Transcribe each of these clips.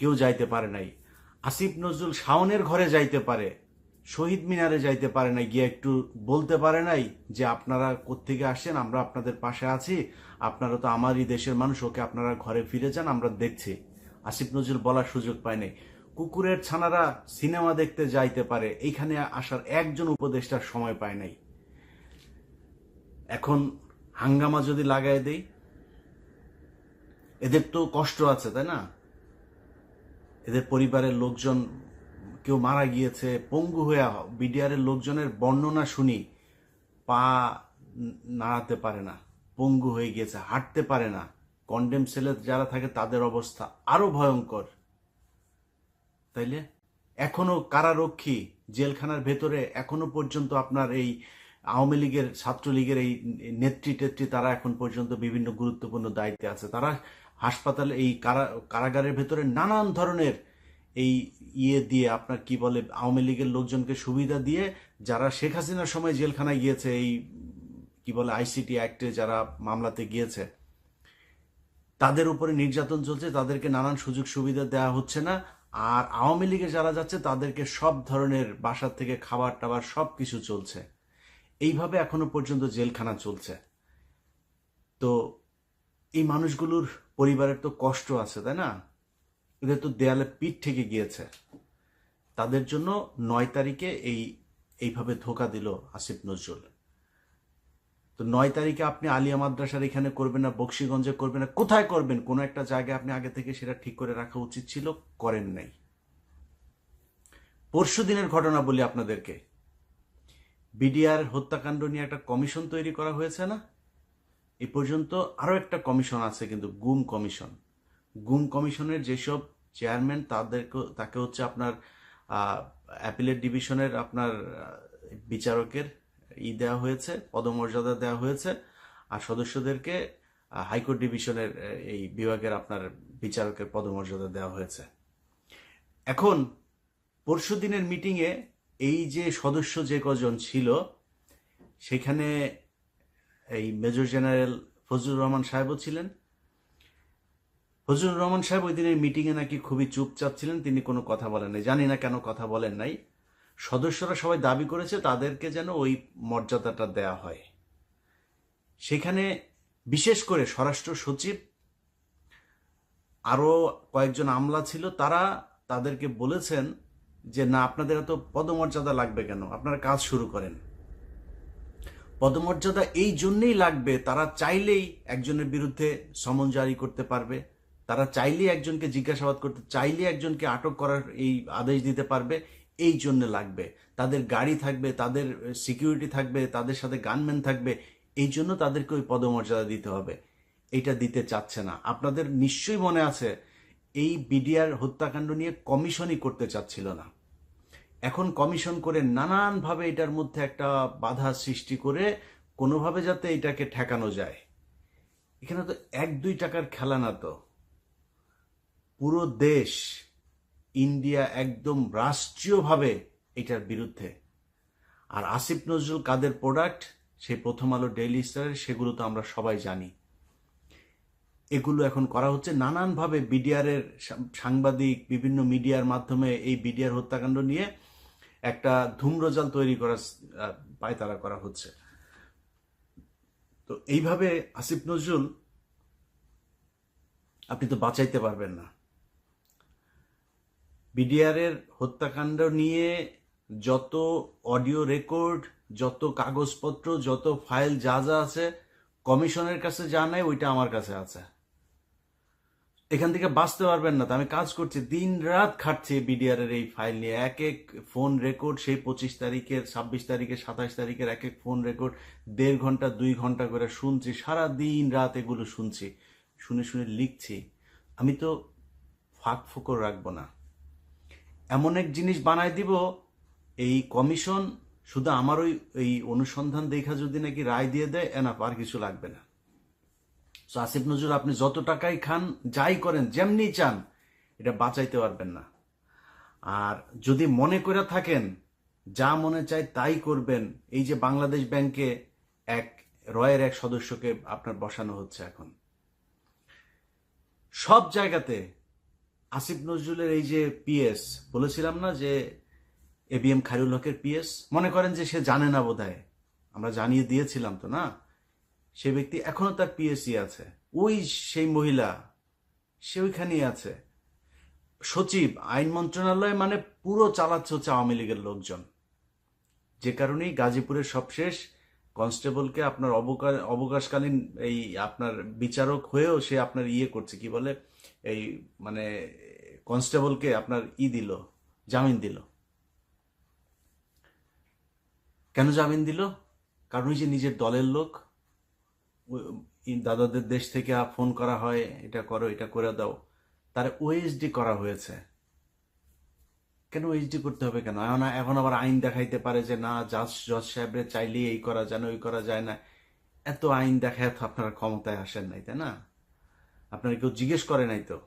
কেউ যাইতে পারে নাই। আসিফ নজরুল শাওনের ঘরে যাইতে পারে, শহীদ মিনারে যাইতে পারে নাই, গিয়ে একটু বলতে পারে নাই যে আপনারা কোত্থেকে আসেন আমরা আপনাদের পাশে আছি, আপনারা তো আমারই দেশের মানুষ, ওকে আপনারা ঘরে ফিরে যান, আমরা দেখছি। আসিফ নজরুল বলার সুযোগ পায় নাই। কুকুরের ছানারা সিনেমা দেখতে যাইতে পারে, এইখানে আসার একজন উপদেষ্টার সময় পায় নাই। এখন হাঙ্গামা যদি লাগাই দেই, এদের তো কষ্ট আছে, তাই না? এদের পরিবারের লোকজন, কেউ মারা গিয়েছে, পঙ্গু হয়ে বিডিআরের লোকজনের বর্ণনা শুনি, পা নাড়াতে পারে না, পঙ্গু হয়ে গিয়েছে, হাঁটতে পারে না। কন্ডেম সেলে যারা থাকে তাদের অবস্থা আরও ভয়ঙ্কর। তাইলে? এখনও কারারক্ষী, জেলখানার ভেতরে এখনও পর্যন্ত আপনার এই আওয়ামী লীগের, ছাত্রলীগের এই নেত্রী টেত্রী তারা এখন পর্যন্ত বিভিন্ন গুরুত্বপূর্ণ দায়িত্বে আছে। তারা হাসপাতালে এই কারা, কারাগারের ভেতরে নানান ধরনের এই ইয়ে দিয়ে আপনার কি বলে, আওয়ামী লীগের লোকজনকে সুবিধা দিয়ে যারা শেখ হাসিনার সময় জেলখানায় গিয়েছে, এই কি বলে আইসিটি অ্যাক্টে যারা মামলাতে গিয়েছে, তাদের উপরে নির্যাতন চলছে, তাদেরকে নানান সুযোগ সুবিধা দেওয়া হচ্ছে না। আর আওয়ামী লীগে যারা যাচ্ছে, তাদেরকে সব ধরনের বাসার থেকে খাবার টাবার সব কিছু চলছে। এইভাবে এখনও পর্যন্ত জেলখানা চলছে। তো এই মানুষগুলোর পরিবারের তো কষ্ট আছে, তাই না? এদের তো দেয়ালে পিঠ থেকে গিয়েছে। তাদের জন্য নয় তারিখে এই, এইভাবে ধোকা দিল আসিফ নজরুল। তো নয় তারিখে আপনি আলিয়া মাদ্রাসার এখানে করবেন না, বক্সিগঞ্জে করবেন না, কোথায় করবেন? কোনো একটা জায়গায় আপনি আগে থেকে সেটা ঠিক করে রাখা উচিত ছিল, করেন নাই। পরশু দিনের ঘটনা বলি আপনাদেরকে। বিডিআর হত্যাকাণ্ড নিয়ে একটা কমিশন তৈরি করা হয়েছে না? এ পর্যন্ত আরও একটা কমিশন আছে কিন্তু গুম কমিশন। গুম কমিশনের যেসব চেয়ারম্যান তাদেরকে তাকে হচ্ছে আপনার অ্যাপিলেট ডিভিশনের আপনার বিচারকের ই দেওয়া হয়েছে, পদমর্যাদা দেওয়া হয়েছে। আর সদস্যদেরকে হাইকোর্ট ডিভিশনের এই বিভাগের আপনার বিচারকের পদমর্যাদা দেওয়া হয়েছে। এখন, পরশু দিনের মিটিংয়ে এই যে সদস্য যে কজন ছিল, সেখানে এই মেজর জেনারেল ফজলুর রহমান সাহেবও ছিলেন। ফজলুর রহমান সাহেব ওই দিনের মিটিংয়ে নাকি খুবই চুপচাপ ছিলেন, তিনি কোনো কথা বলেন নাই। জানি না কেন কথা বলেন নাই। সদস্যরা সবাই দাবি করেছে তাদেরকে যেন ওই মর্যাদাটা দেয়া হয়। সেখানে বিশেষ করে স্বরাষ্ট্র সচিব, আরও কয়েকজন আমলা ছিল, তারা তাদেরকে বলেছেন যে, না, আপনাদের এত পদমর্যাদা লাগবে কেন? আপনারা কাজ শুরু করেন। পদমর্যাদা এই জন্যেই লাগবে, তারা চাইলেই একজনের বিরুদ্ধে সমন জারি করতে পারবে, তারা চাইলেই একজনকে জিজ্ঞাসাবাদ করতে, চাইলেই একজনকে আটক করার এই আদেশ দিতে পারবে, এই জন্য লাগবে। তাদের গাড়ি থাকবে, তাদের সিকিউরিটি থাকবে, তাদের সাথে গানম্যান থাকবে, এই জন্য তাদেরকে ওই পদমর্যাদা দিতে হবে। এটা দিতে চাচ্ছে না। আপনাদের নিশ্চয়ই মনে আছে, এই বিডিআর হত্যাকাণ্ড নিয়ে কমিশনই করতে চাচ্ছিল না। এখন কমিশন করে নানানভাবে এটার মধ্যে একটা বাধা সৃষ্টি করে কোনোভাবে যাতে এটাকে ঠেকানো যায়। এখানে তো এক দুই টাকার খেলা না তো। পুরো দেশ, ইন্ডিয়া একদম রাষ্ট্রীয়ভাবে এটার বিরুদ্ধে। আর আসিফ নজরুল কাদের প্রোডাক্ট সেই প্রথম আলো ডেইলি স্টারের সেগুলো তো আমরা সবাই জানি। এগুলো এখন করা হচ্ছে নানানভাবে বিডিআরের সাংবাদিক, বিভিন্ন মিডিয়ার মাধ্যমে এই বিডিআর হত্যাকাণ্ড নিয়ে একটা ধূম্রজাল তৈরি করার পায়তারা করা হচ্ছে। তো এইভাবে আসিফ নজরুল, আপনি তো বাঁচাইতে পারবেন না। বিডিআরের হত্যাকাণ্ড নিয়ে যত অডিও রেকর্ড, যত কাগজপত্র, যত ফাইল যা যা আছে, কমিশনের কাছে যা নাই, ওইটা আমার কাছে আছে। এখান থেকে বাঁচতে পারবেন না। তো আমি কাজ করছি দিন রাত খাটছি বিডিআর এর এই ফাইল নিয়ে। এক এক ফোন রেকর্ড সেই পঁচিশ তারিখের, ছাব্বিশ তারিখের, সাতাশ তারিখের এক এক ফোন রেকর্ড। দেড় ঘণ্টা, দুই ঘণ্টা করে শুনছি সারা দিন রাত এগুলো শুনছি, শুনে শুনে লিখছি। আমি তো ফাঁক ফোকর রাখব না। এমন এক জিনিস বানায় দিব, এই কমিশন শুধু আমার ওই, এই অনুসন্ধান দেখা যদি নাকি রায় দিয়ে দেয়, এনাফ আর কিছু লাগবে না। তো আসিফ নজরুল আপনি যত টাকাই খান, যাই করেন, যেমনি চান, এটা বাঁচাইতে পারবেন না। আর যদি মনে করে থাকেন, যা মনে চায় তাই করবেন। এই যে বাংলাদেশ ব্যাংকে এক, রয়ের এক সদস্যকে আপনার বসানো হচ্ছে এখন। সব জায়গাতে আসিফ নজরুলের এই যে পিএস, বলেছিলাম না যে এবিএম খায়রুল হকের পিএস? মনে করেন যে সে জানে না বোধহয়। আমরা জানিয়ে দিয়েছিলাম তো, না? সে ব্যক্তি এখনও তার পিএসসি আছে। ওই সেই মহিলা, সে ওইখানেই আছে। সচিব, আইন মন্ত্রণালয় মানে পুরো চালাচ্ছে হচ্ছে আওয়ামী লীগের লোকজন। যে কারণেই গাজীপুরের সবশেষ কনস্টেবলকে আপনার অবকাশ অবকাশকালীন এই আপনার বিচারক হয়েও সে আপনার ইয়ে করছে, কি বলে? এই মানে কনস্টেবলকে আপনার ই দিল, জামিন দিল। কেন জামিন দিল? কারণ ওই যে নিজের দলের লোক দাদাদের দেশ থেকে ফোন করা হয়, এটা করো, এটা করে দাও। তার ওএসডি করা হয়েছে। কেন ওএসডি করতে হবে কেন? এখন এখন আবার আইন দেখাইতে পারে যে, না, জাজ, জজ সাহেবরে চাইলেই এই করা যায় না, ওই করা যায় না। এত আইন দেখায় তো আপনারা ক্ষমতায় আসেন নাই, তাই না? আপনারা কেউ জিজ্ঞেস করে নাই তো?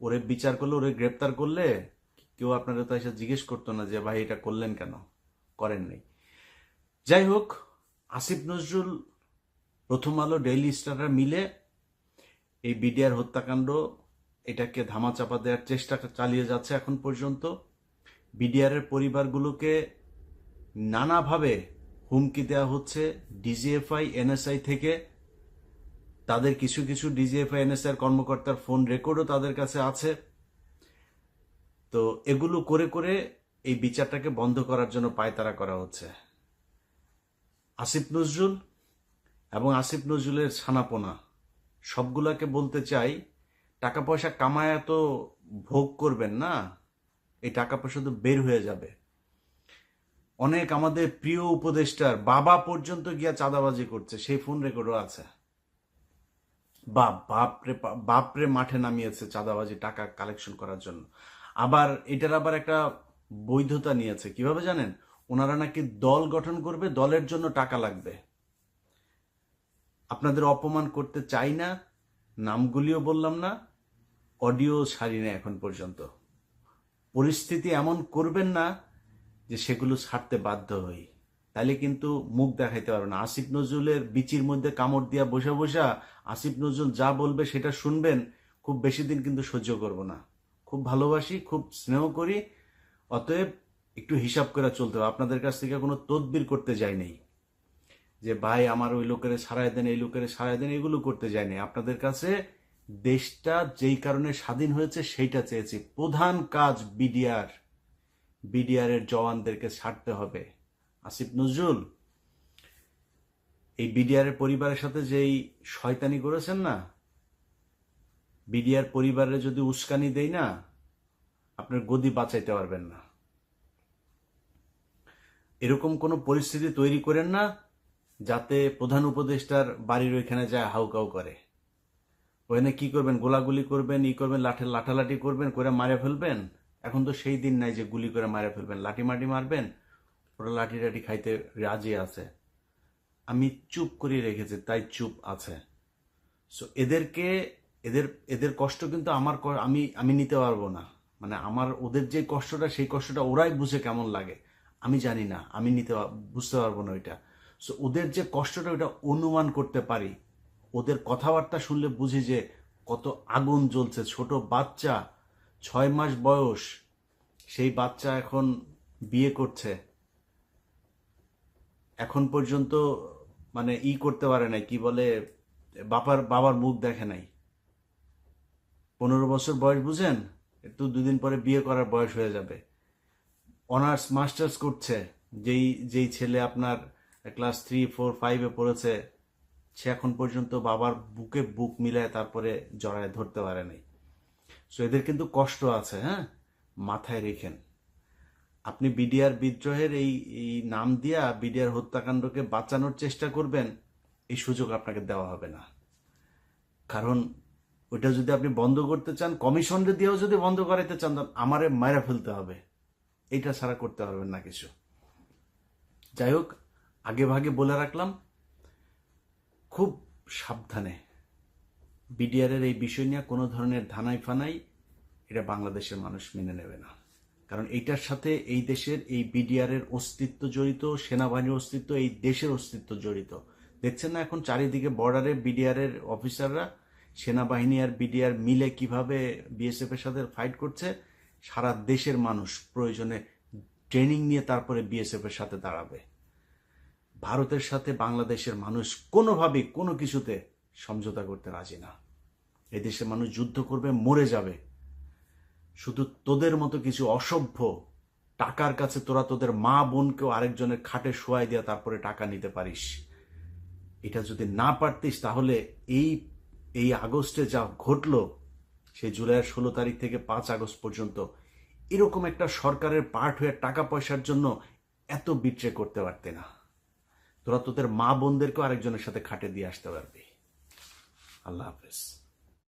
ওরে বিচার করলে, ওরে গ্রেপ্তার করলে কেউ আপনারা তো এসে জিজ্ঞেস করতো না যে, ভাই, এটা করলেন কেন? করেন নাই। যাই হোক, আসিফ নজরুল প্রথম আলো ডেইলি স্টাররা মিলে এই বিডিআর হত্যাকাণ্ড এটাকে ধামাচাপা দেওয়ার চেষ্টা চালিয়ে যাচ্ছে এখন পর্যন্ত। বিডিআরের পরিবারগুলোকে নানাভাবে হুমকি দেওয়া হচ্ছে ডিজিএফআই এনএসআই থেকে। তাদের কিছু কিছু ডিজিএফআই এনএসআই কর্মকর্তার ফোন রেকর্ডও তাদের কাছে আছে। তো এগুলো করে করে এই বিচারটাকে বন্ধ করার জন্য পায়তারা করা হচ্ছে। আসিফ নজরুল এবং আসিফ নজরুলের ছানাপোনা। সবগুলাকে বলতে চাই টাকা পয়সা কামায় তো ভোগ করবেন না, এই টাকা পয়সা তো বের হয়ে যাবে। অনেক আমাদের প্রিয় উপদেষ্টার বাবা পর্যন্ত গিয়া চাঁদাবাজি করছে, সেই ফোন রেকর্ডও আছে। বাপ, বাপরে বাপরে মাঠে নামিয়েছে চাঁদাবাজি, টাকা কালেকশন করার জন্য। আবার এটার আবার একটা বৈধতা নিয়েছে, কীভাবে জানেন? ওনারা নাকি দল গঠন করবে, দলের জন্য টাকা লাগবে। আপনাদের অপমান করতে চাই না, নামগুলিও বললাম না, অডিও ছাড়ি না এখন পর্যন্ত। পরিস্থিতি এমন করবেন না যে সেগুলো ছাড়তে বাধ্য হই। তাহলে কিন্তু মুখ দেখাইতে পারবে না। আসিফ নজরুলের বিচির মধ্যে কামড় দিয়া বসে বসা আসিফ নজরুল যা বলবে সেটা শুনবেন, খুব বেশি দিন কিন্তু সহ্য করব না। খুব ভালোবাসি, খুব স্নেহ করি, অতএব একটু হিসাব করে চলতে হবে। আপনাদের কাছ থেকে কোনো তদবির করতে যাই নেই। যে, ভাই, আমার ওই লোকের সারাই দেন, এই লোকের সারাই দেন, এগুলো করতে যায়নি। আপনাদের কাছে দেশটা যেই কারণে স্বাধীন হয়েছে, সেইটা চেয়েছি। প্রধান কাজ বিডিআর। বিডিআর এর জওয়ানদেরকে ছাড়তে হবে। আসিফ নজরুল, এই বিডিআর এর পরিবারের সাথে যেই শয়তানি করেছেন না, বিডিআর পরিবারে যদি উস্কানি দেই না, আপনার গদি বাঁচাইতে পারবেন না। এরকম কোনো পরিস্থিতি তৈরি করেন না যাতে প্রধান উপদেষ্টার বাড়ির ওইখানে যায় হাউকাউ করে। ওখানে কি করবেন? গোলাগুলি করবেন, ই করবেন, লাঠে লাঠালাঠি করবেন, করে মারে ফেলবেন? এখন তো সেই দিন নাই যে গুলি করে মারে ফেলবেন। লাঠি মাটি মারবেন? ওরা লাঠি টাঠি খাইতে রাজি আছে। আমি চুপ করে রেখেছি, তাই চুপ আছে। সো এদেরকে, এদের এদের কষ্ট কিন্তু আমার আমি আমি নিতে পারব না। মানে আমার, ওদের যে কষ্টটা, সেই কষ্টটা ওরাই বুঝে কেমন লাগে। আমি জানি না, আমি নিতে বুঝতে পারব না ওইটা। সো ওদের যে কষ্টটা, ওটা অনুমান করতে পারি। ওদের কথাবার্তা শুনলে বুঝি যে কত আগুন জ্বলছে। ছোট বাচ্চা, ছয় মাস বয়স, সেই বাচ্চা এখন বিয়ে করছে। এখন পর্যন্ত মানে ই করতে পারে নাই, কি বলে বাবার বাবার মুখ দেখে নাই। পনেরো বছর বয়স বুঝেন? একটু দুদিন পরে বিয়ে করার বয়স হয়ে যাবে। অনার্স, মাস্টার্স করছে। যেই যেই ছেলে আপনার ক্লাস থ্রি ফোর ফাইভে পড়েছে। সে এখন পর্যন্ত বাবার বুকে বুক মিলায় তারপরে জড়ায়, ধরতে পারে নাই। সো এদের কিন্তু কষ্ট আছে হ্যাঁ? মাথায় রেখেন। আপনি বিডিআর বিদ্রোহের এই এই নাম দিয়া বিডিআর হত্যাকাণ্ডকে বাঁচানোর চেষ্টা করবেন, এই সুযোগ আপনাকে দেওয়া হবে না। কারণ ওইটা যদি আপনি বন্ধ করতে চান, কমিশনরে দিয়েও যদি বন্ধ করাইতে চান, তাহলে আমারে মায়েরা ফেলতে হবে। এইটা ছাড়া করতে পারবেন না কিছু। যাই হোক আগে ভাগে বলে রাখলাম, খুব সাবধানে বিডিআরের এই বিষয় নিয়ে কোনো ধরনের ধানাই ফানাই এটা বাংলাদেশের মানুষ মেনে নেবে না। কারণ এইটার সাথে এই দেশের এই বিডিআরের অস্তিত্ব জড়িত, সেনাবাহিনীর অস্তিত্ব, এই দেশের অস্তিত্ব জড়িত। দেখছেন না এখন চারিদিকে বর্ডারে বিডিআরের অফিসাররা, সেনাবাহিনী আর বিডিআর মিলে কীভাবে বিএসএফ এর সাথে ফাইট করছে? সারা দেশের মানুষ প্রয়োজনে ট্রেনিং নিয়ে তারপরে বিএসএফ এর সাথে দাঁড়াবে। ভারতের সাথে বাংলাদেশের মানুষ কোনোভাবেই কোনো কিছুতে সমঝোতা করতে রাজি না। এদেশের মানুষ যুদ্ধ করবে, মরে যাবে। শুধু তোদের মতো কিছু অসভ্য টাকার কাছে তোরা তোদের মা বোনকেও আরেকজনের খাটে শোয়াই দিয়া তারপরে টাকা নিতে পারিস। এটা যদি না পারতিস, তাহলে এই এই আগস্টে যা ঘটলো, সেই জুলাইয়ের ষোলো তারিখ থেকে পাঁচ আগস্ট পর্যন্ত, এরকম একটা সরকারের পার্ট হয়ে টাকা পয়সার জন্য এত বিট্রে করতে পারতে না। তোরা তোদের মা বোনদেরকেও আরেকজনের সাথে খাটে দিয়ে আসতে পারবি। আল্লাহ হাফেজ।